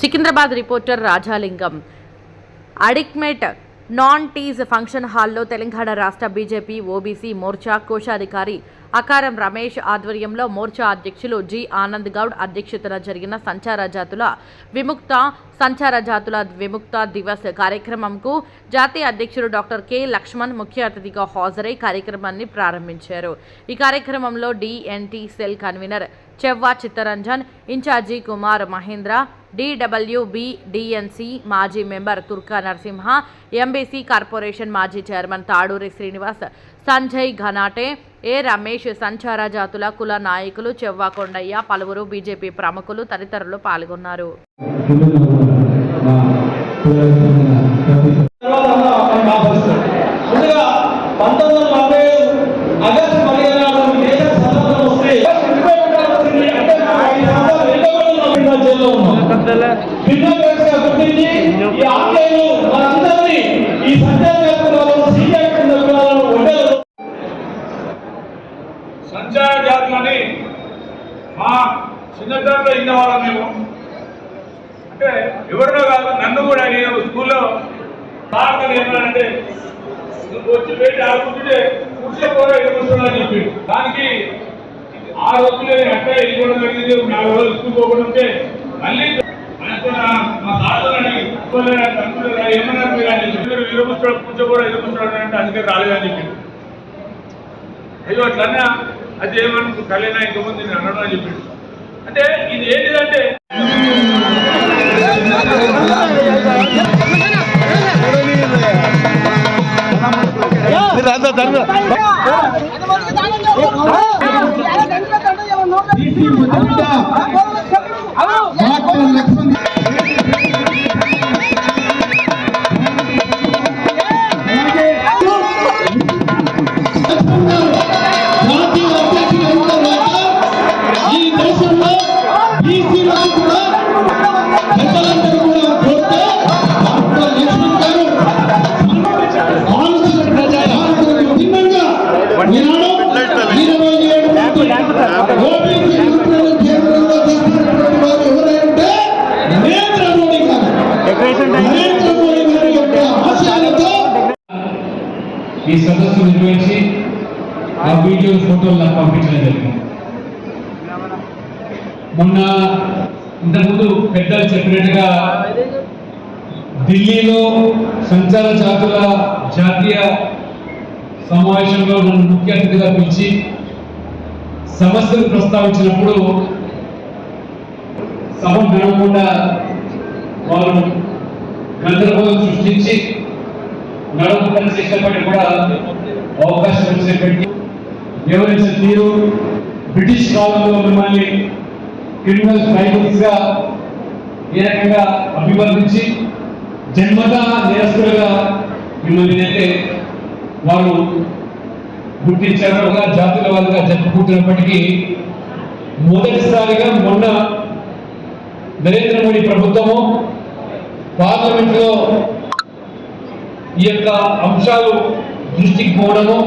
Secunderabad reporter Rajalingam. Adikmet నాన్ టీజ్ function హాల్లో తెలంగాణ రాష్ట్ర బీజేపీ ఓబీసీ మోర్చా కోశాధికారి అకారం రమేష్ ఆధ్వర్యంలో మోర్చా అధ్యక్షులు జి ఆనంద్ గౌడ్ అధ్యక్షతన జరిగిన సంచార జాతుల విముక్త సంచార జాతుల విముక్త దివస్ కార్యక్రమంకు జాతీయ అధ్యక్షుడు డాక్టర్ కె లక్ష్మణ్ ముఖ్య అతిథిగా హాజరై కార్యక్రమాన్ని ప్రారంభించారు. ఈ కార్యక్రమంలో DNT cell convener Chevva Chittaranjan incharge Kumar Mahendra DWBDNC మాజీ member Turka Narasimha MBC corporation మాజీ చైర్మన్ తాడూరి శ్రీనివాస్ సంజయ్ ఘనాటే ఏ రమేష్ సంచార జాతుల కుల నాయకులు చెవ్వాకొండయ్య పలువురు బీజేపీ ప్రముఖులు తదితరులు పాల్గొన్నారు. భిన్నగా ఈ ఆంగ్లేయులు మనందరినీ ఈ సంచార జాతులలో సీనియర్ కులాలను ఉండదు సంచార జాతులని మా చిన్నతనంలో ఇన్న వాళ్ళం మేము. అంటే ఎవరినో కాదు నన్ను కూడా నేను స్కూల్లో సార్ ఏమన్నానంటే నువ్వు వచ్చి పెట్టి ఆడుకుంటుంటే కుర్చీ కూడా ఎదుర్కొంటున్నా చెప్పి. దానికి ఆ రోజులే అంటే ఇవ్వడం జరిగింది. నాలుగు రోజులు స్కూల్ పోకుండా ఉంటే మళ్ళీ ఆయనతో నా- కూడా ఎదుర్కొంటాడు అంటే అందుకే రాలేదని చెప్పి అయ్యో అట్లన్నా అది ఏమనుకో కళ్యాణ ఇంతకుముందు నేను అనడం అని చెప్పిండు. అంటే ఇది ఏంటిదంటే జాతీయ నిర్వహించి ఆ వీడియో ఫోటోలు నాకు పంపించడం జరిగింది. మొన్న ఇంతకుముందు పెద్దలు చెప్పినట్టుగా ఢిల్లీలో సంచార జాతుల జాతీయ సమావేశంలో నన్ను ముఖ్య అతిథిగా పిలిచి సమస్యలు ప్రస్తావించినప్పుడు సభ నడవకుండా వారు గందరగోళం సృష్టించి నడవకుండా చేసినప్పటికీ కూడా అవకాశం వివరించిన తీరు బ్రిటిష్ కాలంలో మిమ్మల్ని క్రిమినల్ ట్రైబల్స్గా ఏ రకంగా అభివర్ణించి జన్మత నేరస్తులుగా మిమ్మల్ని అయితే వారు గుర్తించారుగా జాతుల వారిగా జరుపుకుంటున్నప్పటికీ మొదటిసారిగా మొన్న నరేంద్ర మోడీ ప్రభుత్వము పార్లమెంట్లో ఈ యొక్క అంశాలు దృష్టికి పోవడము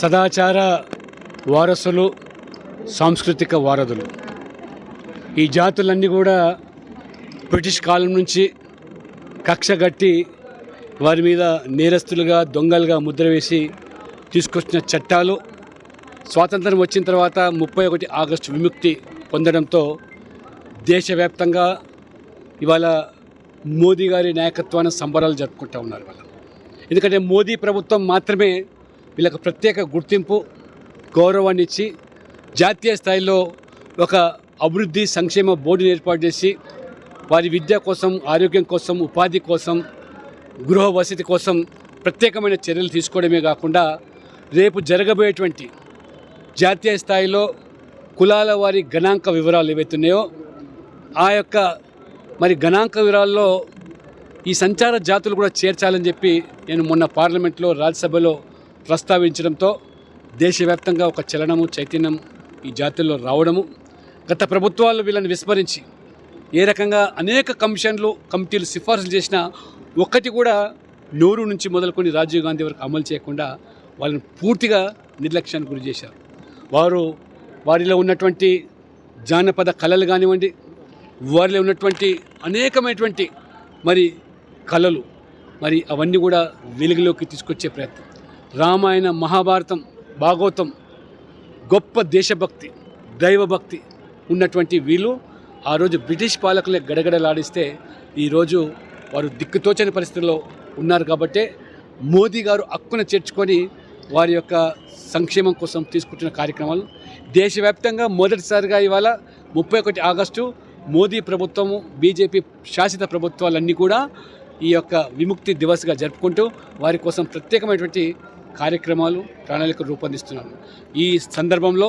సదాచార వారసులు సాంస్కృతిక వారధులు. ఈ జాతులన్నీ కూడా బ్రిటిష్ కాలం నుంచి కక్షగట్టి వారి మీద నేరస్తులుగా దొంగలుగా ముద్ర వేసి తీసుకొచ్చిన చట్టాలు. స్వాతంత్రం వచ్చిన తర్వాత ముప్పై ఒకటి ఆగస్టు విముక్తి పొందడంతో దేశవ్యాప్తంగా ఇవాళ మోదీ గారి నాయకత్వాన సంబరాలు జరుపుకుంటూ ఉన్నారు వాళ్ళు ఎందుకంటే మోదీ ప్రభుత్వం మాత్రమే వీళ్ళకు ప్రత్యేక గుర్తింపు గౌరవాన్ని ఇచ్చి జాతీయ స్థాయిలో ఒక అభివృద్ధి సంక్షేమ బోర్డుని ఏర్పాటు చేసి వారి విద్య కోసం ఆరోగ్యం కోసం ఉపాధి కోసం గృహ వసతి కోసం ప్రత్యేకమైన చర్యలు తీసుకోవడమే కాకుండా రేపు జరగబోయేటువంటి జాతీయ స్థాయిలో కులాల వారి గణాంక వివరాలు ఏవైతున్నాయో ఆ యొక్క మరి గణాంక వివరాల్లో ఈ సంచార జాతులు కూడా చేర్చాలని చెప్పి నేను మొన్న పార్లమెంట్లో రాజ్యసభలో ప్రస్తావించడంతో దేశవ్యాప్తంగా ఒక చలనము చైతన్యం ఈ జాతుల్లో రావడము గత ప్రభుత్వాలు వీళ్ళని విస్మరించి ఏ రకంగా అనేక కమిషన్లు కమిటీలు సిఫార్సులు చేసినా ఒక్కటి కూడా నూరు నుంచి మొదలుకొని రాజీవ్ గాంధీ వరకు అమలు చేయకుండా వాళ్ళని పూర్తిగా నిర్లక్ష్యానికి గురి చేశారు. వారు వారిలో ఉన్నటువంటి జానపద కళలు కానివ్వండి వారిలో ఉన్నటువంటి అనేకమైనటువంటి మరి కళలు మరి అవన్నీ కూడా వెలుగులోకి తీసుకొచ్చే ప్రయత్నం. రామాయణ మహాభారతం భాగవతం గొప్ప దేశభక్తి దైవభక్తి ఉన్నటువంటి వీళ్ళు ఆ రోజు బ్రిటిష్ పాలకులే గడగడలాడిస్తే ఈరోజు వారు దిక్కుతోచని పరిస్థితుల్లో ఉన్నారు కాబట్టే మోదీ గారు హక్కున చేర్చుకొని వారి యొక్క సంక్షేమం కోసం తీసుకుంటున్న కార్యక్రమాలు. దేశవ్యాప్తంగా మొదటిసారిగా ఇవాళ ముప్పై ఒకటి ఆగస్టు మోదీ ప్రభుత్వము బీజేపీ శాసిత ప్రభుత్వాలన్నీ కూడా ఈ యొక్క విముక్తి దివస్గా జరుపుకుంటూ వారి కోసం ప్రత్యేకమైనటువంటి కార్యక్రమాలు ప్రణాళికలు రూపొందిస్తున్నారు ఈ సందర్భంలో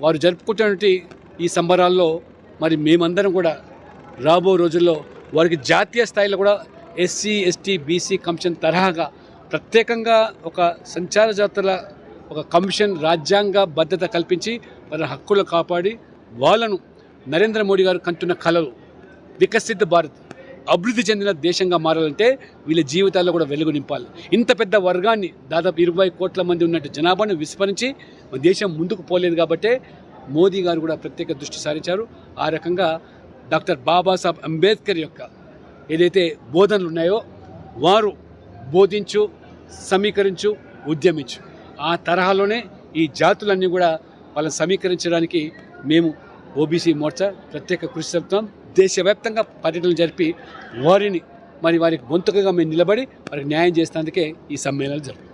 వారు జరుపుకుంటున్నటువంటి ఈ సంబరాల్లో మరి మేమందరం కూడా రాబో రోజుల్లో వారికి జాతీయ స్థాయిలో కూడా ఎస్సీ ఎస్టీ బీసీ కమిషన్ తరహాగా ప్రత్యేకంగా ఒక సంచార జాతర ఒక కమిషన్ రాజ్యాంగ భద్రత కల్పించి వారి హక్కులు కాపాడి వాళ్ళను నరేంద్ర మోడీ గారు కంటున్న కళలు వికసిత భారత్. అభివృద్ధి చెందిన దేశంగా మారాలంటే వీళ్ళ జీవితాల్లో కూడా వెలుగు నింపాలి. ఇంత పెద్ద వర్గాన్ని దాదాపు ఇరవై కోట్ల మంది ఉన్నట్టు జనాభాను విస్మరించి మన దేశం ముందుకు పోలేదు కాబట్టే మోదీ గారు కూడా ప్రత్యేక దృష్టి సారించారు. ఆ రకంగా డాక్టర్ బాబాసాహెబ్ అంబేద్కర్ యొక్క ఏదైతే బోధనలు ఉన్నాయో వారు బోధించు సమీకరించు ఉద్యమించు. ఆ తరహాలోనే ఈ జాతులన్నీ కూడా వాళ్ళని సమీకరించడానికి మేము ఓబీసీ మోర్చా ప్రత్యేక కృషి చెప్తాం దేశవ్యాప్తంగా పర్యటనలు జరిపి వారిని మరి వారికి గొంతుకగా మేము నిలబడి వారికి న్యాయం చేసినందుకే ఈ సమ్మేళనాలు జరుగుతాయి